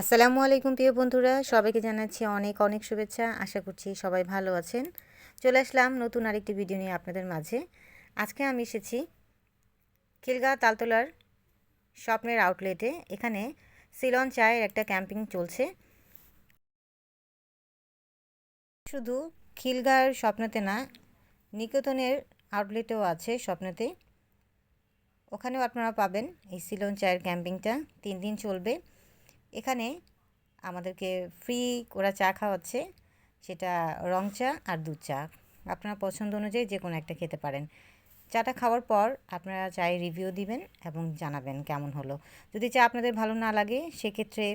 আসসালামু আলাইকুম প্রিয় বন্ধুরা, সবাইকে জানাচ্ছি অনেক অনেক শুভেচ্ছা। আশা করছি সবাই ভালো আছেন। চলে আসলাম নতুন আরেকটি ভিডিও নিয়ে আপনাদের মাঝে। আজকে আমি এসেছি খিলগা তালতলার স্বপ্নের আউটলেটে এখানে সিলন চায়ের একটা ক্যাম্পিং চলছে। শুধু খিলগার স্বপ্নতে না, নিকেতনের আউটলেটেও আছে স্বপ্নতে। ওখানেও আপনারা পাবেন এই সিলন চায়ের ক্যাম্পিংটা তিন দিন চলবে। এখানে আমাদেরকে ফ্রি ওরা চা খাওয়াচ্ছে। সেটা রং চা আর দুধ চা। আপনার পছন্দ অনুযায়ী যে কোনো একটা খেতে পারেন। চাটা খাওয়ার পর আপনারা চায়ের রিভিউ দিবেন এবং জানাবেন কেমন হলো। যদি চা আপনাদের ভালো না লাগে, সেক্ষেত্রে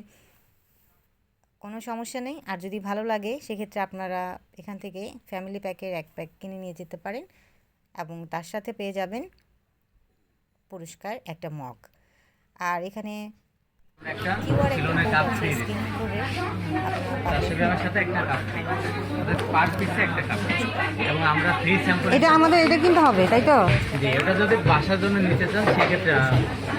কোনো সমস্যা নেই। আর যদি ভালো লাগে, সেক্ষেত্রে আপনারা এখান থেকে ফ্যামিলি প্যাকের এক প্যাক কিনে নিয়ে যেতে পারেন এবং তার সাথে পেয়ে যাবেন পুরস্কার একটা মগ আর এখানে এটা আমাদের এটা কিনতে হবে তাই তো? জি এটা যদি বাসার জন্য নিতে চান সেক্ষেত্রে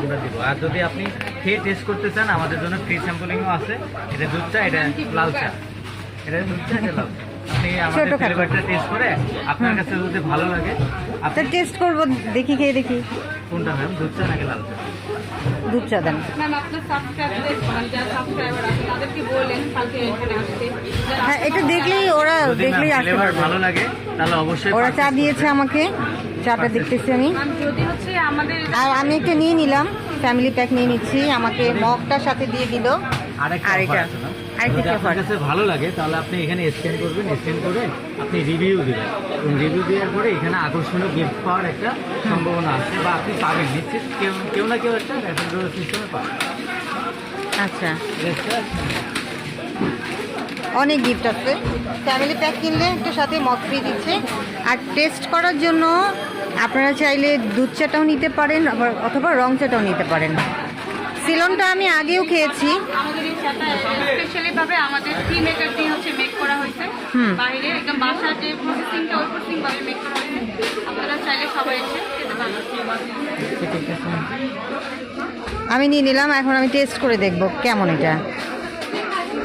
আমরা দিব। আর যদি আপনি খেয়ে টেস্ট করতে চান আমাদের জন্য ফ্রি স্যাম্পলিংও আছে। এটা দুধ চা এটা লাল চা। এটা দুধ চা এটা লাল চা। আপনি আমাদের ফ্লেভারটা টেস্ট করে আপনার কাছে যদি ভালো লাগে আপনি টেস্ট করব দেখি খেয়ে দেখি। কোনটা ম্যাম দুধ চা নাকি লাল চা? দুধ চা দেন। মানে হ্যাঁ এটা দেখলেই ওরা দেখলেই আসতে পারবে। ভালো লাগে তাহলে অবশ্যই ওরা চা দিয়েছে আমাকে চাটা দেখতেছি আমি। ম্যাম যদি হচ্ছে আমাদের আর আমি একটা নিয়ে নিলাম ফ্যামিলি প্যাক নিয়ে নিচ্ছি আমাকে মগটার সাথে দিয়ে দিল। আর এটা যদি আপনার কাছে ভালো লাগে তাহলে আপনি এখানে স্ক্যান করবেন স্ক্যান করে আপনি রিভিউ দিবেন। রিভিউ দেওয়ার পরে এখানে আকর্ষণীয় গিফট পাওয়ার একটা সম্ভাবনা আছে বা আপনি পাবেন। নিশ্চিত কেউ কেউ না কেউ একটা সিস্টেমে পাবেন। আচ্ছা। অনেক গিফট আছে। ফ্যামিলি প্যাক কিনলে একটা সাথে মগ ফ্রি দিচ্ছে। আর টেস্ট করার জন্য আপনারা চাইলে দুধ চাটাও নিতে পারেন আবার অথবা রং চাটাও নিতে পারেন। সিলনটা আমি আগেও খেয়েছি। আমাদের এই চাটা স্পেশালি ভাবে আমাদের টি মেকার দিয়ে হচ্ছে মেক করা হয়েছে। হুম। বাইরে একদম বাসার যে প্রসেসিংটা ওই প্রসেসিং ভাবে মেক করা হয়েছে। আপনারা চাইলে সবাই এসে খেতে পারবেন আমি নিয়ে নিলাম এখন আমি টেস্ট করে দেখব কেমন এটা।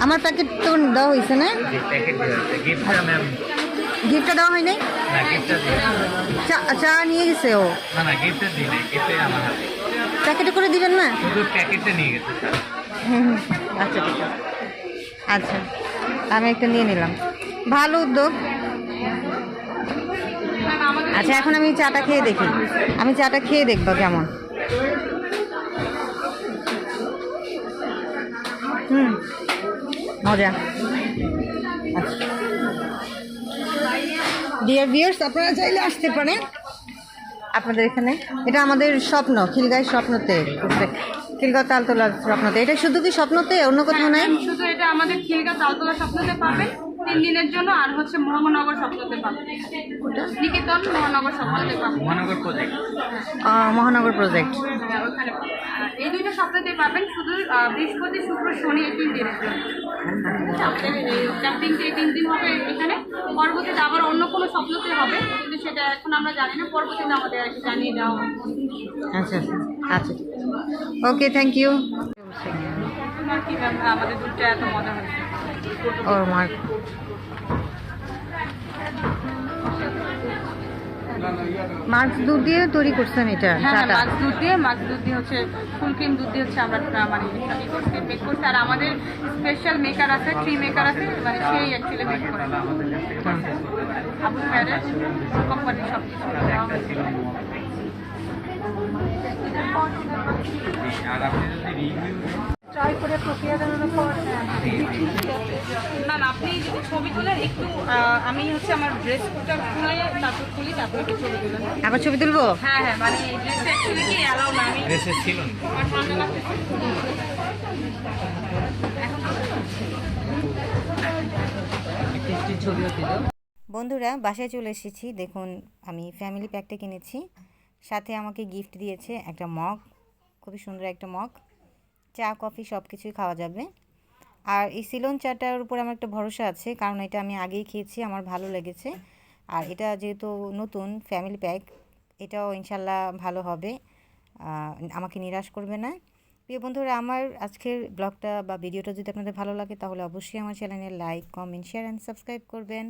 আমার প্যাকেট তো দেওয়া হয়েছে না? প্যাকেট গিফটটা দেওয়া হয়নি? না গিফটটা দিই চা চা নিয়ে গেছে ও। না না গিফটটা দিই গিফটে আমার হাতে। প্যাকেটে করে দিবেন না? শুধু প্যাকেটটা নিয়ে গেছে। আচ্ছা ঠিক আছে। আচ্ছা আমি একটা নিয়ে নিলাম। ভালো উদ্যোগ। আচ্ছা এখন আমি চাটা খেয়ে দেখি। আমি চাটা খেয়ে দেখব কেমন। হুম মজা। আচ্ছা। ডিয়ার ভিউয়ার্স আপনারা চাইলে আসতে পারেন। আপনাদের এখানে? এটা আমাদের স্বপ্ন খিলগাঁয়ের স্বপ্নতে। খিলগাঁও তালতলার স্বপ্নতে। এটা শুধু কি স্বপ্নতে? অন্য কোথাও নাই? শুধু এটা আমাদের খিলগা তালতলা স্বপ্নতে পাবেন। তিন দিনের জন্য আর হচ্ছে মোহাম্মদনগর স্বপ্নতে পাবেন নিকেতন মহানগর স্বপ্নতে পাবেন মহানগর প্রজেক্ট মহানগর প্রজেক্ট হ্যাঁ, ওখানে। এই দুইটা সপ্তাহে পাবেন শুধু বৃহস্পতি শুক্র শনি এই তিন দিনের জন্য ক্যাম্পিংটা এই তিন দিন হবে এখানে। পরবর্তীতে আবার অন্য কোনো স্বপ্নতে হবে কিন্তু সেটা এখন আমরা জানি না। পরবর্তীতে আমাদের আর কি জানিয়ে দেওয়া হবে। আচ্ছা আচ্ছা। আচ্ছা ওকে থ্যাংক ইউ আমাদের দুধটা এত মজা হয়েছে। ও মার মাছ দুধ দিয়ে তৈরি করছেন এটা হ্যাঁ হ্যাঁ মাছ দুধ দিয়ে মাছ দুধ দিয়ে হচ্ছে ফুল ক্রিম দুধ দিয়ে হচ্ছে আমরা মানে করছি মেক করছি। আর আমাদের স্পেশাল মেকার আছে ট্রি মেকার আছে মানে সেই অ্যাকচুয়ালি মেক করে। আবু স্যারের কোম্পানি সব কিছু। দেওয়া হয়েছে। আর আপনি যদি রিভিউ ট্রাই করে পর না না আপনি যদি ছবি তোলেন একটু আমি হচ্ছে আমার ড্রেসটা খুলে তারপর খুলি তারপর একটু ছবি তুলেন আবার ছবি তুলবো? হ্যাঁ হ্যাঁ মানে এই ড্রেসটা অ্যাকচুয়ালি কি অ্যালাউ না? আমি ড্রেসে ছিল আমার ঠান্ডা লাগতেছে বন্ধুরা বাসায় চলে এসেছি। দেখুন আমি ফ্যামিলি প্যাকটা কিনেছি। সাথে আমাকে গিফট দিয়েছে একটা মগ খুবই সুন্দর একটা মগ চা, কফি সব কিছুই খাওয়া যাবে। আর এই সিলন চাটার উপর আমার একটা ভরসা আছে, কারণ এটা আমি আগেই খেয়েছি, আমার ভালো লেগেছে। আর এটা যেহেতু নতুন ফ্যামিলি প্যাক এটাও ইনশাল্লাহ ভালো হবে। আমাকে নিরাশ করবে না। প্রিয় বন্ধুরা, আমার আজকের ব্লগটা বা ভিডিওটা যদি আপনাদের ভালো লাগে, তাহলে অবশ্যই আমার চ্যানেলে like comment share and subscribe করবেন।